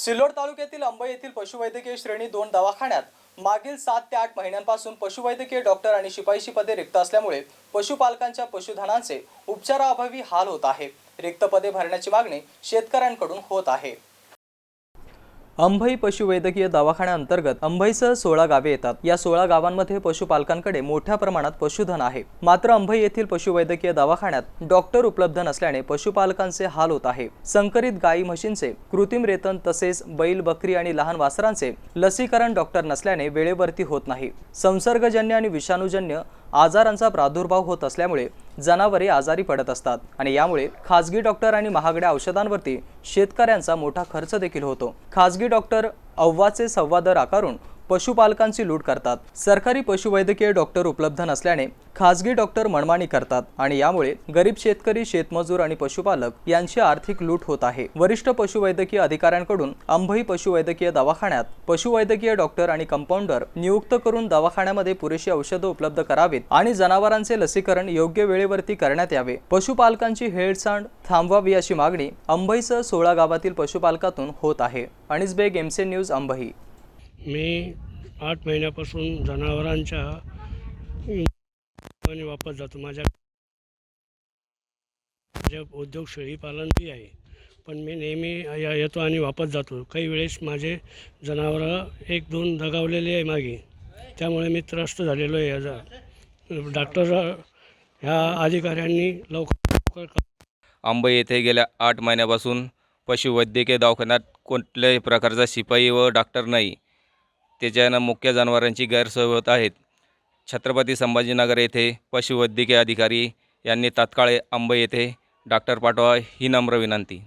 सिल्लोड तालुक्यातील अंबई येथील पशुवैद्यकीय श्रेणी दोन दवाखान्यात मागील सात ते आठ महिन्यांपासून पशुवैद्यकीय डॉक्टर आणि शिपाईशी पदे रिक्त असल्यामुळे पशुपालकांच्या पशुधनांचे उपचाराअभावी हाल होत आहे. रिक्त पदे भरण्याची मागणी शेतकऱ्यांकडून होत आहे. अंभई पशुवैद्यकीय दवाखान्याअंतर्गत अंभईसह सोळा गावे येतात. या सोळा गावांमध्ये पशुपालकांकडे मोठ्या प्रमाणात पशुधन आहे. मात्र अंभई येथील पशुवैद्यकीय दवाखान्यात डॉक्टर उपलब्ध नसल्याने पशुपालकांचे हाल होत आहे. संकरित गायी म्हशींचे कृत्रिम रेतन तसेच बैल बकरी आणि लहान वासरांचे लसीकरण डॉक्टर नसल्याने वेळेवरती होत नाही. संसर्गजन्य आणि विषाणूजन्य आजारांचा प्रादुर्भाव होत असल्यामुळे जनावरे आजारी पडत असतात आणि यामुळे खाजगी डॉक्टर आणि महागड्या औषधांवरती शेतकऱ्यांचा मोठा खर्च देखील होतो. खाजगी डॉक्टर अव्वाचे सव्वा दर आकारून पशुपालकांची लूट करतात. सरकारी पशुवैद्यकीय डॉक्टर उपलब्ध नसल्याने खाजगी डॉक्टर मनमानी करतात आणि यामुळे गरीब शेतकरी शेतमजूर आणि पशुपालक यांची आर्थिक लूट होत आहे. वरिष्ठ पशुवैद्यकीय अधिकाऱ्यांकडून अंभई पशुवैद्यकीय दवाखान्यात पशुवैद्यकीय डॉक्टर आणि कंपाऊंडर नियुक्त करून दवाखान्यामध्ये पुरेशी औषधं उपलब्ध करावीत आणि जनावरांचे लसीकरण योग्य वेळेवरती करण्यात यावे. पशुपालकांची हेळसांड थांबवावी अशी मागणी अंबईसह सोळा गावातील पशुपालकातून होत आहे. अनिस बेग एमसे न्यूज अंबई मी आठ महिन्यापासून जनावरांच्या आणि वापस जातो. माझ्या माझ्या उद्योग शेळीपालन बी आहे पण मी नेहमी या- येतो आणि वापस जातो. काही वेळेस माझे जनावरं एक दोन दगावलेले आहे मागे. त्यामुळे मी त्रस्त झालेलो आहे. याचा डॉक्टर ह्या अधिकाऱ्यांनी लवकर लवकर अंबई येथे गेल्या आठ महिन्यापासून पशुवैद्यकीय दवाखान्यात कोणत्याही प्रकारचा शिपाई व डॉक्टर नाही. त्याच्यानं मुख्य जनावरांची गैरसोय होत आहेत. छत्रपती संभाजीनगर येथे पशुवैद्यकीय अधिकारी यांनी तात्काळ अंबई येथे डॉक्टर पाठवा ही नम्र विनंती.